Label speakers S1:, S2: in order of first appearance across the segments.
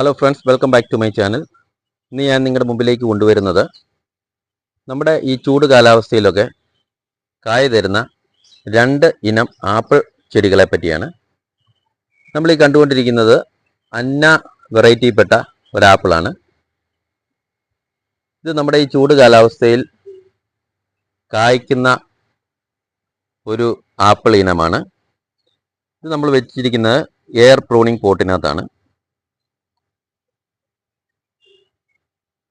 S1: Hello friends welcome back to my channel ഇന്ന് ഞാൻ നിങ്ങളുടെ മുമ്പിലേക്ക് കൊണ്ടുവരുന്നത് നമ്മുടെ ഈ ചൂട് കാലാവസ്ഥയിലൊക്കെ കായ തരുന്ന രണ്ട് ഇനം ആപ്പിൾ ചെടികളെ പറ്റിയാണ്. നമ്മൾ ഈ കണ്ടുകൊണ്ടിരിക്കുന്നത് അന്ന വെറൈറ്റിപ്പെട്ട ഒരാപ്പിളാണ് ഇത് നമ്മുടെ ഈ ചൂട് കാലാവസ്ഥയിൽ കായ്ക്കുന്ന ഒരു ആപ്പിൾ ഇനമാണ്. ഇത് നമ്മൾ വെച്ചിരിക്കുന്നത് എയർ പ്രൂണിങ് പോട്ടിനകത്താണ്.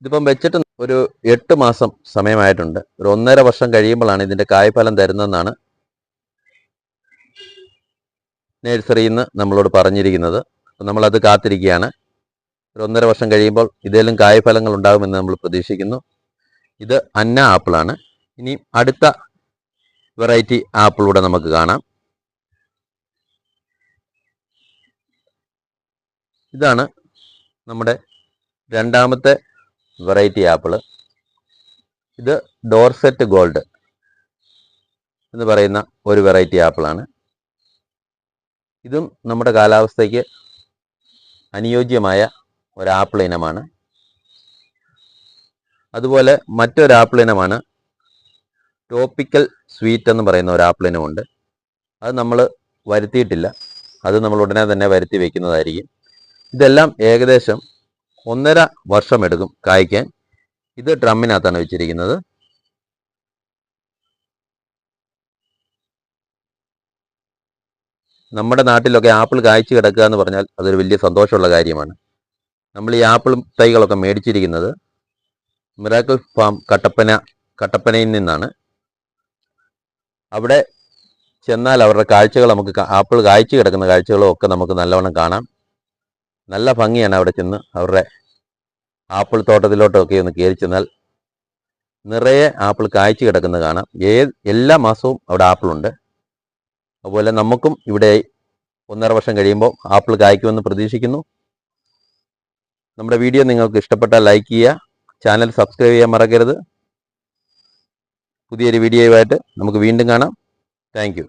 S1: ഇതിപ്പം വെച്ചിട്ട് ഒരു എട്ട് മാസം സമയമായിട്ടുണ്ട്. ഒരു ഒന്നര വർഷം കഴിയുമ്പോഴാണ് ഇതിന്റെ കായ്ഫലം തരുന്നതെന്നാണ് നേഴ്സറിയിൽ നിന്ന് നമ്മളോട് പറഞ്ഞിരിക്കുന്നത്. നമ്മളത് കാത്തിരിക്കുകയാണ്. ഒരു ഒന്നര വർഷം കഴിയുമ്പോൾ ഇതേലും കായ്ഫലങ്ങൾ ഉണ്ടാകുമെന്ന് നമ്മൾ പ്രതീക്ഷിക്കുന്നു. ഇത് അന്ന ആപ്പിളാണ്. ഇനി അടുത്ത വെറൈറ്റി ആപ്പിളൂടെ നമുക്ക് കാണാം. ഇതാണ് നമ്മുടെ രണ്ടാമത്തെ വെറൈറ്റി ആപ്പിൾ ഇത് ഡോർസെറ്റ് ഗോൾഡ് എന്ന് പറയുന്ന ഒരു വെറൈറ്റി ആപ്പിളാണ് ഇതും നമ്മുടെ കാലാവസ്ഥയ്ക്ക് അനുയോജ്യമായ ഒരു ആപ്പിൾ ഇനമാണ്. അതുപോലെ മറ്റൊരു ആപ്പിൾ ഇനമാണ് ടോപ്പിക്കൽ സ്വീറ്റ് എന്ന് പറയുന്ന ഒരു ഇനമുണ്ട് അത് നമ്മൾ വരുത്തിയിട്ടില്ല. അത് നമ്മൾ ഉടനെ തന്നെ വരുത്തി വയ്ക്കുന്നതായിരിക്കും ഇതെല്ലാം ഏകദേശം ഒന്നര വർഷം എടുക്കും കായ്ക്കാൻ. ഇത് ഡ്രമ്മിനകത്താണ് വെച്ചിരിക്കുന്നത്. നമ്മുടെ നാട്ടിലൊക്കെ ആപ്പിൾ കായ്ച്ചു കിടക്കുക എന്ന് പറഞ്ഞാൽ അതൊരു വലിയ സന്തോഷമുള്ള കാര്യമാണ്. നമ്മൾ ഈ ആപ്പിൾ തൈകളൊക്കെ മേടിച്ചിരിക്കുന്നത് മിറാക്കിൾ ഫാം കട്ടപ്പന കട്ടപ്പനയിൽ നിന്നാണ്. അവിടെ ചെന്നാൽ അവരുടെ കാഴ്ചകൾ നമുക്ക് ആപ്പിൾ കായ്ച്ചു കിടക്കുന്ന കാഴ്ചകളും ഒക്കെ നമുക്ക് നല്ലവണ്ണം കാണാം. നല്ല ഭംഗിയാണ് അവിടെ ചെന്ന് അവരുടെ ആപ്പിൾ തോട്ടത്തിലോട്ടൊക്കെ ഒന്ന് കയറി ചെന്നാൽ നിറയെ ആപ്പിൾ കായ്ച്ചു കിടക്കുന്നത് കാണാം. ഏത് എല്ലാ മാസവും അവിടെ ആപ്പിളുണ്ട്. അതുപോലെ നമുക്കും ഇവിടെ ഒന്നര വർഷം കഴിയുമ്പോൾ ആപ്പിൾ കായ്ക്കുമെന്ന് പ്രതീക്ഷിക്കുന്നു. നമ്മുടെ വീഡിയോ നിങ്ങൾക്ക് ഇഷ്ടപ്പെട്ടാൽ ലൈക്ക് ചെയ്യുക ചാനൽ സബ്സ്ക്രൈബ് ചെയ്യാൻ മറക്കരുത്. പുതിയൊരു വീഡിയോയുമായിട്ട് നമുക്ക് വീണ്ടും കാണാം. താങ്ക്